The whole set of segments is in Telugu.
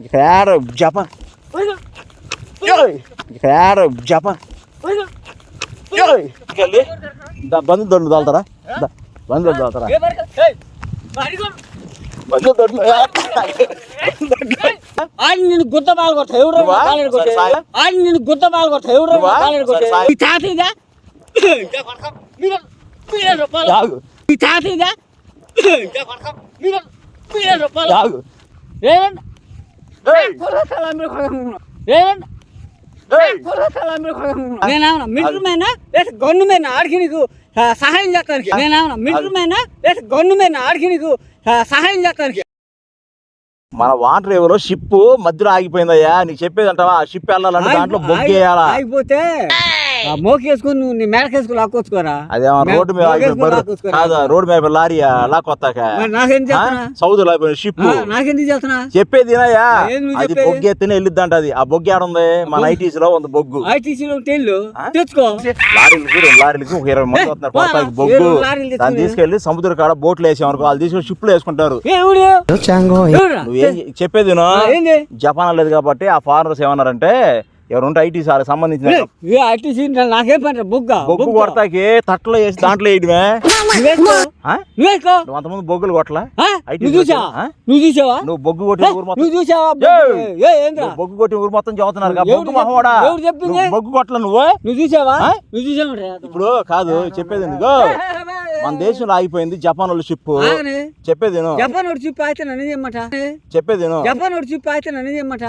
ఇక్కడ జపాన్ ఇక్కడ జపాన్ బంధు దొడ్లు తోలుతారా దా, బంధు దొడ్లు తోలుతారా బంధు దొడ్లు ఆడి నేను గుద్ద బాల్ కొట్ట ఎవరు. ఆడి నేను గుద్ద బాల్ కొట్ట ఎవరు. ఈ తాత ఇదా ఈ తాత ఇదా ఇంకా నేనేమన్నా మిలిటరీ మేనా లేదా గన్ను మేనా ఆడికి నీకు సహాయం చేస్తానికి. నేనేమన్నా మిలిటరీ మేనా లేదా గన్ను మేనా ఆడికి నీకు సహాయం చేస్తానికి. మన వాటర్ ఎవరో షిప్ మధ్యలో ఆగిపోయిందయ్యా. నీకు చెప్పేది అంటావా? ఆ షిప్ వెళ్ళాలంటే దాంట్లో బొగ్గేయాలా? ఆగిపోతే మోకేసుకుని నువ్వు నీ మేడకేసుకుని లాక్కొచ్చుకోరా? రోడ్డు మీద రోడ్డు మీద లారీ లాక్కొత్తాక? నాకేం చేస్తున్నా? అయిపోయిన షిప్ నాకెందుకు చేస్తున్నా? చెప్పేది అది? బొగ్గు ఎత్తినే వెళ్ళిద్దంట అది. ఆ బొగ్గు ఏడుంది? మన ఐటీసీ లో ఉంది బొగ్గు. ఐటీసీలో తెల్లు ఆ? తెచ్చుకో. లారీలకి రెండు లారీలకి ఒక ఇరవై మంది వస్తున్నారు. బొగ్గు. దాన్ని. తీసుకెళ్ళి సముద్ర కాడ బోట్లు వేసాం అనుకో వాళ్ళు తీసుకొని వేసుకుంటారు. ఊరు ఎవరురా? నువ్వేం చెప్పేది జపాన్ లేదు కాబట్టి ఆ ఫారినర్స్ ఏమన్నారంటే ఎవరుంటే ఐటీ సార్ సంబంధించిన ఐటీసీ నాకేం పని బొగ్గ బొగ్గు కొడతాకి తట్టలో వేసి దాంట్లో వేయడమే నువ్వు అంతమంది బొగ్గులు కొట్టలా? ఐటీ నువ్వు చూసావా? నువ్వు చూసావా? నువ్వు బొగ్గు కొట్టిన ఊరు మొత్తం నువ్వు చూసావా? బొగ్గు కొట్టిన ఊరు? మొత్తం చదువుతున్నారు బొగ్గు మహోడా? బొగ్గు కొట్టల నువ్వు? నువ్వు చూసావా? నువ్వు చూసావా? ఇప్పుడు కాదు చెప్పేది ఎందుకో? మన దేశంలో ఆగిపోయింది జపాన్ వాళ్ళ షిప్. చెప్పేది. జపాన్ ఒకటి చూపి అయితే నన్ను చేయమాట? చెప్పేది. జపాన్ ఒకటి చూపి అయితే నన్ను చేయమాట?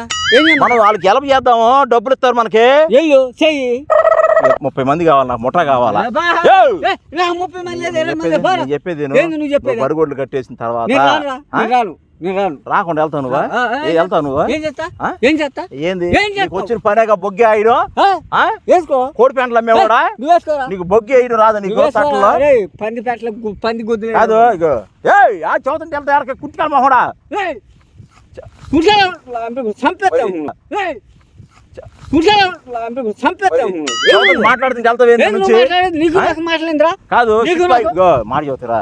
మనం వాళ్ళకి గెలప చేద్దాము డబ్బులు ఇస్తారు మనకి. ఎల్లు చెయ్యి. ముప్పై మంది కావాలి నాకు ముఠా కావాలా? ముప్పై మంది చెప్పేది- నువ్వు చెప్పేది? బరిగొడ్లు కట్టేసిన తర్వాత రాకుండా వెళ్తావు నువ్వా? ఏ, వెళ్తావు నువ్వు? ఏం చేస్తా? ఆ? ఏం చేస్తా? ఏంది? వచ్చిన పనేగా బొగ్గే ఆయిడు? వేసుకో. కోడి పెంటలు అమ్మేవాడా? నువ్వు వేసుకోరా? నీకు బొగ్గే వేయడం రాదు నీకు రేయ్, పంది పెట్టల గు- పంది గుద్దులే కాదు ఏయ్ ఆ చదువుతుంటే వెళ్తా ఎడక కుట్టుకాలి మహోడా కూర్చోరా, లాంటి చంపేస్తాము రేయ్, కూర్చోరా, లాంటి చంపేస్తాము చదువుతుంటే మాట్లాడుతుంటే వెళ్తావు ఏంది ఏం నుంచి? నువ్వు మాట్లాడేది? నీకు ఆ? నాకు మాట్లాడిందిరా? కాదు మాట చెబుతారా.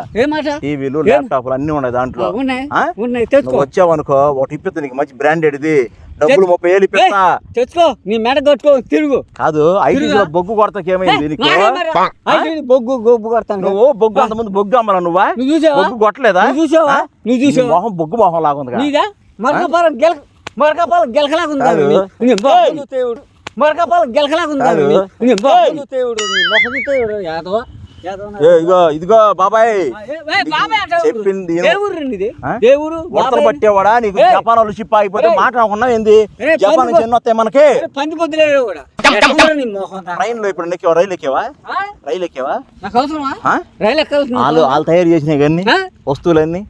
టీవీలు? ల్యాప్టాప్లు అన్ని ఉన్నాయి దాంట్లో. నువ్వు వచ్చావనుకో ఒకటి ఇప్పిస్తా నీకు మంచి బ్రాండెడ్ ఇది డబ్బులు. ముప్పై వేలు ఇప్పిస్తా. తెచ్చుకో. నీ మెడ కట్టుకో తిరుగు. కాదు లో బొగ్గు కొడతాకి ఏమైంది బొగ్గు గొబ్బు కొడతాను నువ్వు బొగ్గు అంతమంది బొగ్గు అమ్మలా నువ్వా? బొగ్గు కొట్టలేదా? నువ్వు చూసావా? నువ్వు చూసావా? మొహం బొగ్గు మొహం లాగుంది నీదా? మరకపాలం గెల మరకపాలం గెలకలాగా ఉందా కాదు. నీ- నీ మొహం ఏయ్. చూస్తే ఎవడు? మరకపాలం గెలకలాగా ఉందా కాదు. నీ- నీ మొహం ఏయ్. చూస్తే ఎవడు? నీ మొహం చూస్తే ఎవడు? యాదవ యాదవ నా- ఏ ఇగో ఇదిగో బాబాయ్? చెప్పింది. దేవుడు? దేవుడు బాబాయ్ పట్టేవాడా నీకు. జపాన్ వాళ్ళు షిప్ ఆగిపోతే. మాట్లాడకుండా ఏంది జపాన్ నుంచి ఎన్ని వస్తాయి మనకి పంది కూడా? ట్రైన్లో ఇప్పుడు ఎక్కేవా రైలు ఎక్కేవా? రైలు ఎక్కేవా? నాకు అవసరమా? ఆ? రైలు వాళ్ళు వాళ్ళు తయారు చేసినాయి కానీ ఆ? వస్తువులన్నీ.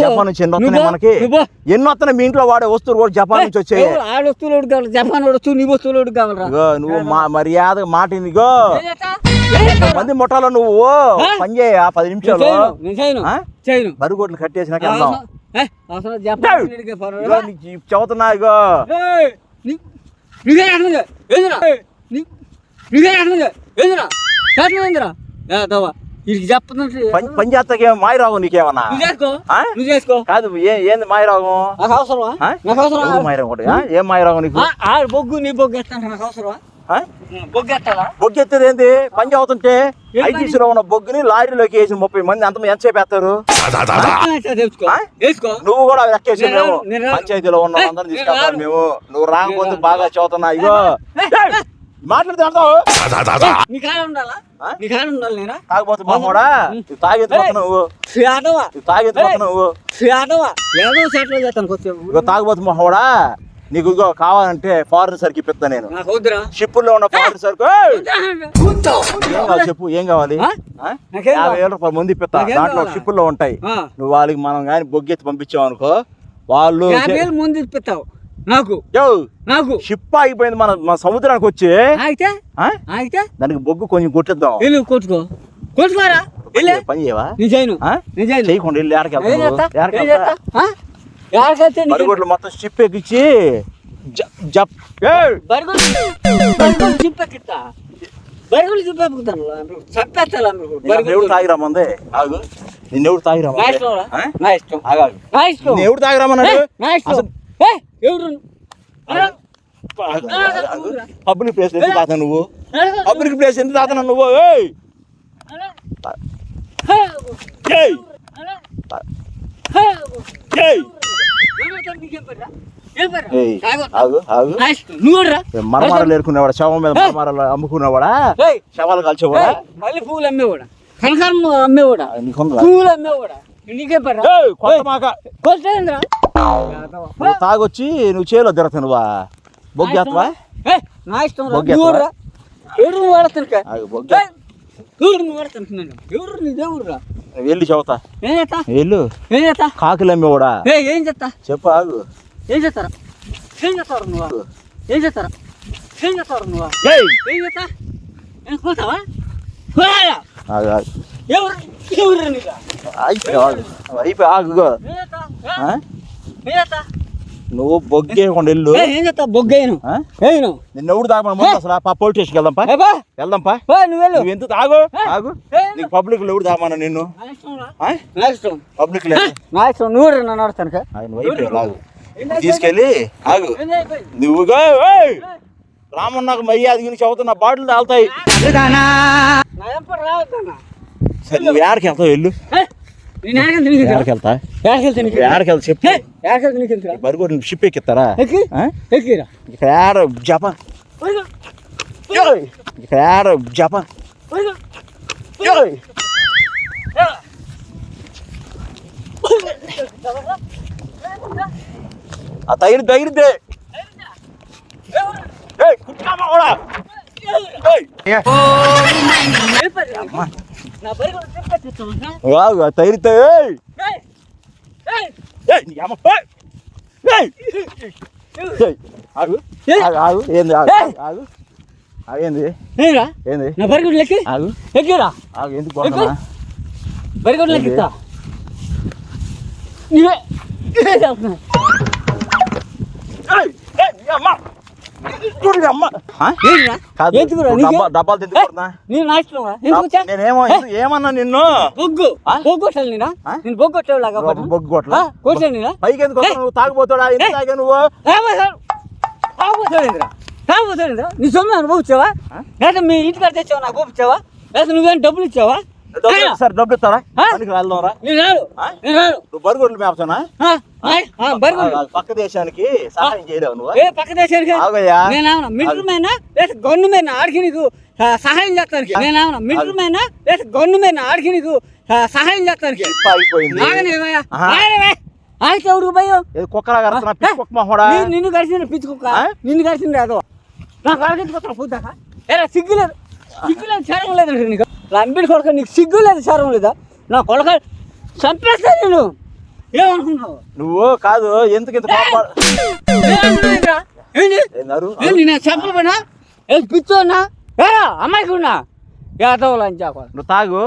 జపాన్ నుంచి ఎన్ని నువ్వు వస్తున్నాయి మనకి? నువ్వు. ఎన్ని వస్తున్నాయి? మీ ఇంట్లో వాడే వస్తువులు కూడా జపాన్ నుంచి వచ్చాయి? ఆడ వస్తువులు ఒకటి కావాలి? జపాన్ వస్తువు నీ వస్తువులు ఒకటి కావాలరా ఇగో నువ్వు మా మర్యాద మాట ఇదిగో. ఏం చేస్తా? ఏం చేస్తా? మంది ముఠాలో నువ్వు? పని చేయ? పది నిమిషాలు? బరుగోట్లు కట్టేసినాక వెళ్దాం. చెబుతున్నా ఇగో ఏయ్, ఏందిరా? వీడికి పని మాయరాగం నీకేమన్నా? నువ్వు చేసుకో. ఆ? నువ్వు చేసుకో. కాదు ఏ ఏంది మాయరాగం నాకు అవసరమా? ఆ? నాకు అవసరమా? ఎవరు మాయరాగం ఒకటి? ఆ? ఏం మాయరాగం నీకు? ఆ, ఆ బొగ్గు నీ బొగ్గు ఎత్తాను నాకు అవసరమా? ఆ? బొగ్గు ఎత్తాలా బొగ్గు ఎత్తేది ఏంది? పని చదువుతుంటే ఏం పని? ఐటీసీలో ఉన్న బొగ్గుని లారీలోకి వేసిన ముప్పై మంది అంత ఎంతసేపు వేస్తారు ఆ? వేసుకో నువ్వు కూడా ఎక్కేసి నేను మేము రాను, నేను రాను. పంచాయతీలో ఉన్న ఏ, అందరం నేను తీసుకెళ్తాం రాను. మేము. నువ్వు రాకపోతే బాగా చదువుతున్నా ఇగో. ఏయ్, మాట్లాడితే అర్థం నీ కాడ ఉండాలా? ఆ? నీ కాడ ఉండాలి నేనా? తాగిపోతే మామూడా నువ్వు. నువ్వు. ఇగో తాగబోతు మొహోడా నీకు ఇగో కావాలంటే ఫారెన్ సరికి ఇప్పిస్తా నేను. షిప్పుల్లో ఉన్న ఫారెన్ సరుకు ఏయ్! ఏం కావాలి చెప్పు ఏం కావాలి? యాభై? వేల రూపాయలు ముందు ఇప్పిస్తా. దాంట్లో? షిప్పుల్లో ఉంటాయి. నువ్వు వాళ్ళకి మనం కానీ బొగ్గెత్తి పంపించావు అనుకో వాళ్ళు ముందు ఇప్పిస్తావు. నాకు. నాకు. షిప్ ఆగిపోయింది మన మన సముద్రానికి వచ్చి. అయితే ఆ? అయితే దానికి బొగ్గు కొంచెం కొట్టిద్దాం. వెళ్ళు కొట్టుకో. కొట్టుకోరా? పని చేయవా? నేను చేయను. చేయకుండా వెళ్ళి మొత్తం షిప్ ఎక్కించి జప్ బరిగోలు చంపేస్తాను ఎవడు తాగిరామంది? ఆగు. నిన్న ఎవడు నా ఇష్టం? నా ఇష్టం. నా ఇష్టం. ఎవడు తాగిరామన్నాడు? నా ఎవరు? పబ్లిక్ ప్లేస్ ఎందుకు తాత నువ్వు. అరే, పబ్లిక్ ప్లేస్ ఎందుకు తాత నువ్వు? ఏయ్! ఏయ్! ఏయ్. మరమరాలు ఏరుకునేవాడా శవం మీద మరమరాలు అమ్ముకునేవాడా? శవాలు కాల్చేవాడా? మళ్ళీ పువ్వులు అమ్మేవాడా? కనకారం అమ్మేవాడా? పువ్వులు అమ్మేవాడా? నీకేం? ఏయ్! కొత్త మాక. కొట్టేంద్రా? నువ్వు తాగొచ్చి నువ్వు చేలో తిరగతావు నువ్వా బొగ్గేత్తవా ఏయ్, నా ఇష్టం. బొగ్గు నువ్వు ఎత్తవా? రా. ఎవరు నువ్వు వాడతానుక ఆగు, బొగ్గు ఎవరు నువ్వు వాడతానుకున్నాను ఎవరు నీ దేవుడు రా వెళ్ళి చెబుతా వెళ్ళు. కాకులు అమ్మేవాడా? ఏ ఏం చేస్తా? చెప్పు ఆగు. ఏం చేస్తారా? ఏం చేస్తారు నువ్వు? ఏం చేస్తారా? ఏం చేస్తారు నువ్వు? ఏం చేస్తా? పోతావా? ఎవరు ఎవరు అయిపోయి ఆగు. అయిపోయి ఆగు నువ్వు బొగ్గేయకుండా వెళ్ళు ఏ, చేస్తా బొగ్గేయను. ఆ? ఏను నిన్న ఎవడు తాగమని అసలు పా పోలీస్ స్టేషన్కి వెళ్దాంపా? వెళ్దాంపా? నువ్వు వెళ్ళు. నువ్వు ఎందుకు తాగు? ఏ, నీకు పబ్లిక్లో ఎవడు తాగమన్నా నిన్ను. ఆ? పబ్లిక్ లేదు నా ఇష్టం. నువ్వు నన్ను ఆయన వైపు తీసుకెళ్ళి ఆగు. నువ్వుగా ఏయ్! రామన్నకు మయ్యాది గురించి చెబుతున్న బాటిల్ తాగుతాయి. సరే నువ్వు ఏడకి వెళ్తావు వెళ్ళు. ఏ, నేను ఎక్కడికి నీకు ఏడకి వెళ్తా ఎక్కడికి నీకు ఏడకి వెళ్తా చెప్పు? బరిగోడు షిప్ ఎక్కిస్తారా ఇక్కడ ఏడ జపాన్! ఇక్కడ ఏడ జపాన్! ఆ కుట్టామా కూడా? ఆగు ఏంది ఆగు ఏంది? ఏంది? నా బైక్ కూడా లెక్కి? ఆగు. ఎక్కిరా ఆగు ఎందుకు కొడుతున్నా బైక్ కూడా లెక్కిస్తా? నీవే నీవే ఏమన్నా నిన్ను? బొగ్గు. నేనా? నేను? కొట్టాను నేనా? పైకి ఎందుకు? నువ్వు తాగుపోతాడా ఎందుకు ఏయ్. తాగా నువ్వు నీ సొమ్ము అనుభవించావా? లేదా మీ ఇంటికాడ తెచ్చావా? నాకు పంపించావా లేదా నువ్వేం డబ్బులు ఇచ్చావా? సార్ డబ్బులు ఇస్తారా? పనికి నువ్వు బరుగుడ్లు మేపుతానా? పక్క దేశానికి సహాయం చేయలేవు నువ్వు ఏ పక్క దేశానికి? నేనేమన్నా లేదా గన్ను మీద ఆడికి నీకు సహాయం చేస్తానికి? నేనేమన్నా మిలిటరీ మైనా లేదా గన్ను మీద ఆడికి నీకు సహాయం చేస్తానికి? ఆగితే ఎవరికి ఏదో కుక్కలా కడుతున్నా పిచ్చి కుక్క మొహోడా నిన్ను? నిన్ను కలిసింది అదో. నా కడకెత్తుకొస్తాను పొద్దాక ఏరా సిగ్గు లేదు. సిగ్గు లేదు చరం లేదు నీకు. లంబిడి కొడక నీకు సిగ్గు లేదు చరం లేదా? నా కొడక చంపేస్తా నేను. ఏమనుకున్నావు నువ్వు కాదు ఎందుకు ఇంత? ఏంటి నేను ఏం పిచ్చోనా అమ్మాయికి ఉన్నా? యాదవులు అని చెప్పాలి. నువ్వు తాగు.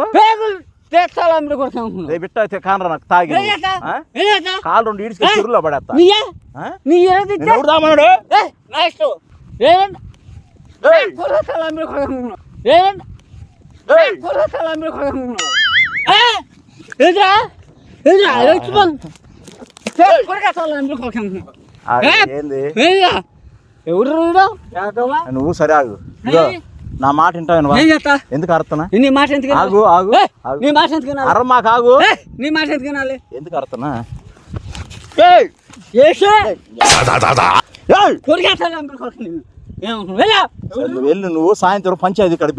తెచ్చాలి అమ్మిడి కొడతాను రేపు బిట్ట అయితే కానరా నాకు తాగి ఏం చేస్తా? ఆ? ఏం చేస్తా? కాలు రెండు ఇడిచుకొని ఏ? ఏ ఆ, ఏ? ఏంది? ఎవరు? నువ్వు సరే ఆగు. ఇదిగో, ఏయ్. నా మాట వింటావు ఏం చేస్తా? ఎందుకు అరుతున్నా నీ మాట ఎందుకు ఆగు ఆగు. నీ మాట ఎందుకు వినాలి? అర మాకు ఆగు. ఏయ్, నీ మాట ఎందుకు వినాలి? ఎందుకు అరుతున్నా ఏసే ఏయ్! కొరికేస్తాను అమ్మిడి కొడతాను ఏమనుకున్నావు వెళ్ళా. నువ్వు సాయంత్రం పంచాయతీ ఇక్కడ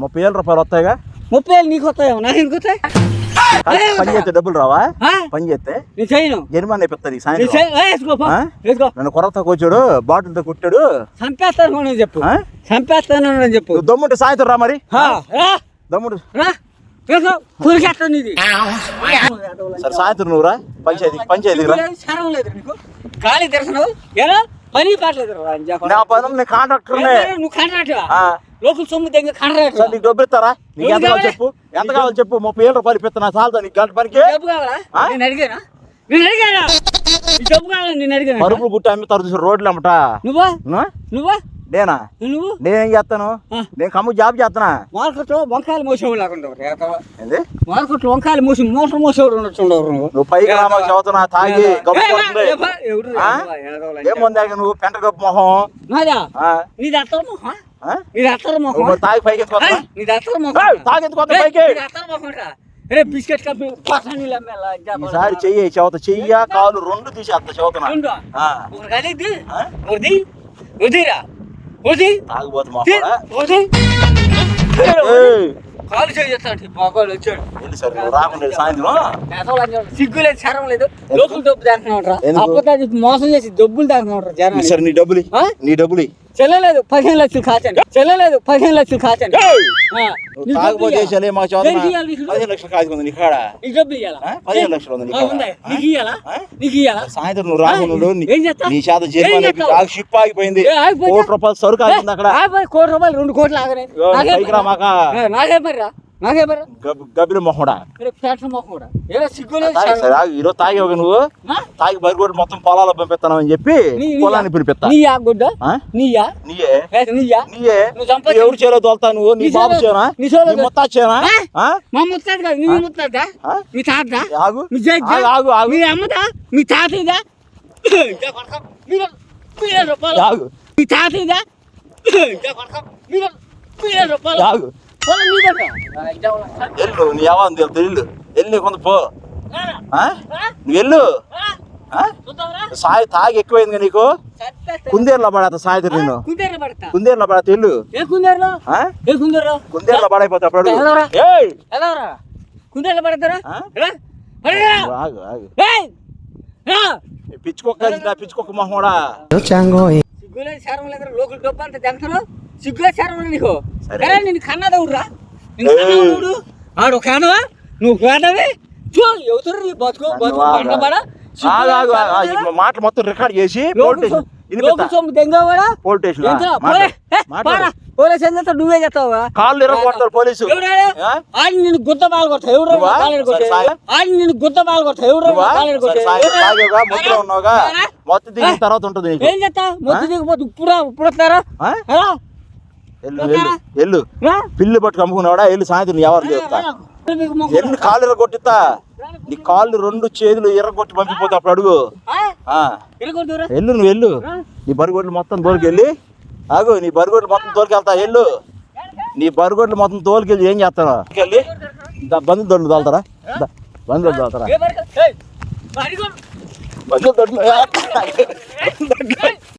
ముప్పై వేల రూపాయలు వస్తాయిగా? ముప్పై వేలు నీకు నాకు ఎందుకు వస్తాయి? పని చేస్తే డబ్బులు రావా? పని చేస్తే చేయను. జరిమానా? వేసుకో నన్ను కొరత కూర్చోడు బాటిల్తో కుట్టాడు. చంపేస్తాను చెప్పు? చంపేస్తాను చెప్పు. దమ్ముంటే సాయంత్రం రా మరి. దమ్ముడు రా. కురికేస్తాను ఇది సరే సాయంత్రం నువ్వు రా పంచాయతీ పంచాయతీకి రా. శరం లేదు నీకు. ఖాళీ తెరసను ఎలా పని పాటలేదు రా అని చెప్పు. నా పని నేను కాంట్రాక్టర్నే ఏ, నువ్వు. లోకల్ సొమ్ము దగ్గర కాంట్రాక్ట్ సరే నీకు డబ్బులు ఇస్తారా? నీకు ఎంత కావాలి? చెప్పు? ఎంత కావాలి చెప్పు? ముప్పై వేల రూపాయలు ఇప్పిస్తున్నా చాలదా నీకు గంట పనికి? డబ్బు కావాలా? నేను అడిగానా? నేను అడిగానా? డబ్బు కావాలా? నేను అడిగానా? పరుపులు గుట్టి అమ్మి తరచు రోడ్లు అమ్మట నువ్వా? నువ్వా? నేనా? నువ్వు? నేనేం చేస్తాను. నేను కమ్ము జాబ్ చేస్తున్నా మార్కెట్లో వంకాయలు మోసేవాడు లేకుండా ఏంది? మార్కెట్లో వంకాయలు మోసి మోసం మోసేవాడు నువ్వు. రామా చదువుతున్నా? తాగి గొప్ప కొడుతుంది. ఆ? ఏం ఏమో ముందాక నువ్వు? పెంట గొప్ప మొహం? నాదా? నీది అత్తర మొహం? నీది తాగి పైకి? నీది తాగి పైకి? రా? బిస్కెట్ కప్పి ఈసారి చెయ్యి చవత చెయ్య కాలు రెండు తీసేస్తా చదువుతున్నా. ఒకటి కలిగి? ఒకటి వదిరా కాలు చేస్తాడు. మగవాళ్ళు వచ్చాడు. ఏంది సరే నువ్వు రాకుండా సాయంత్రం? సిగ్గు లేదు శరం లేదు. లోపల డబ్బు మోసం చేసి డబ్బులు జనం సరే నీ డబ్బులు? నీ డబ్బులు. చెల్లలేదు పదిహేను లక్షలు కాచండి. చెల్లలేదు పదిహేను లక్షలు కాచండి. తాగుబోతు మాకు? పదిహేను లక్షలు? పదిహేను ఉంది? సాయంత్రం నువ్వు రాకుండా నీ- చేత జరిమానా షిప్ ఆగిపోయింది? కోటి రూపాయలు సరుకు ఆగింది అక్కడ. ఆ, పోయి కోటి రూపాయలు రెండు కోట్లు నాకే మరి రా నాకే మరి గబ్- గబ్బిలి మొహడా. రే, ప్లాట్ఫామ్ మొహం కూడా ఏ సిగ్గులేదు తాగి నువ్వు? తాగి బరిగోడు మొత్తం పొలాల్లో పంపిస్తాను అని చెప్పి నీ- నీ- పొలాన్ని పిలిపిస్తా. నీయా గుడ్డ? ఆ? నీయా? నీయే. లేదు నీయా? నీయే. నువ్వు సంపాదించు. నువ్వు ఎవరు చేలో తోలుతా నువ్వు? నీ నీ బాబు చేనా? నీ నీ ముత్తా చేనా? మా ముత్తాడు కాదు నీ ముత్తాడా? మీ తాతదా ఆగు? ఆగు ఆగు మీ అమ్మదా? మీ తాతయ్యదా? ఆగు. తాతయ్యదా? ఆగు. ఎల్లు నీ ఎవరు తెలుసు ఎల్లు ఎల్లు కొంత పో? నువ్వు? చూద్దాంరా? సాయి తాగి ఎక్కువైంది నీకు. కుందేరులో పడతా కుందేరు పడతా. కుందేరులో పడతా ఎల్లు ఏ కుందేరులో? పడైపోతా అప్పుడు కుందేరులో పడతారా. పిచ్చుకొక్క పిచ్చుకొక్క మొహం కూడా. లోకల్ డబ్బు అంత నీకు? సరే. నేను కన్నదా ఊరురా నేను. కన్నవాడు ఆడు నువ్వు కానవే చూ ఎవరు నీ బతుకు? బతుకు ఆగు, పంట పడ ఆగు, ఆగు, ఆగు, ఆగు. ఈ మాటలు మొత్తం రికార్డ్ చేసి పోలీస్ ఎంత? నువ్వే చేస్తావా? కాళ్ళు ఇరగొడతారు పోలీసు. ఎవడాడు? ఆ? ఆడిని నిన్ను గుద్ద బాల్ కొడతా. ఎవరు. ఆడిని నిన్ను గుద్ద బాల్ కొడతా. ఎవరు మొత్తం దిగిన తర్వాత ఉంటుంది ఏం చేస్తా మొత్తం దిగిపోతే ఇప్పుడు ఇప్పుడు వస్తారా? ఎల్లు. పిల్లి పట్టుకు అమ్ముకున్నావాడా? ఎల్లు సాయంత్రం ఎవరు చెప్తా. ఎల్లు కాళ్ళు ఎరగొట్టిస్తా నీ కాళ్ళు రెండు చేతులు ఎర్రగొట్టి పంపిపోతా అప్పుడు అడుగు? ఎల్లు నువ్వు ఎల్లు నీ బరిగొడ్లు మొత్తం తోలుకెళ్ళి ఆగు నీ బరిగొడ్లు మొత్తం తోలుకెళ్తా ఎల్లు నీ బరిగొడ్లు మొత్తం తోలుకెళ్ళి ఏం చేస్తాను వెళ్ళి బంధు దొడ్లు తోలుతారా బంధు దొడ్లు తోలుతారా. బంధు దొడ్లు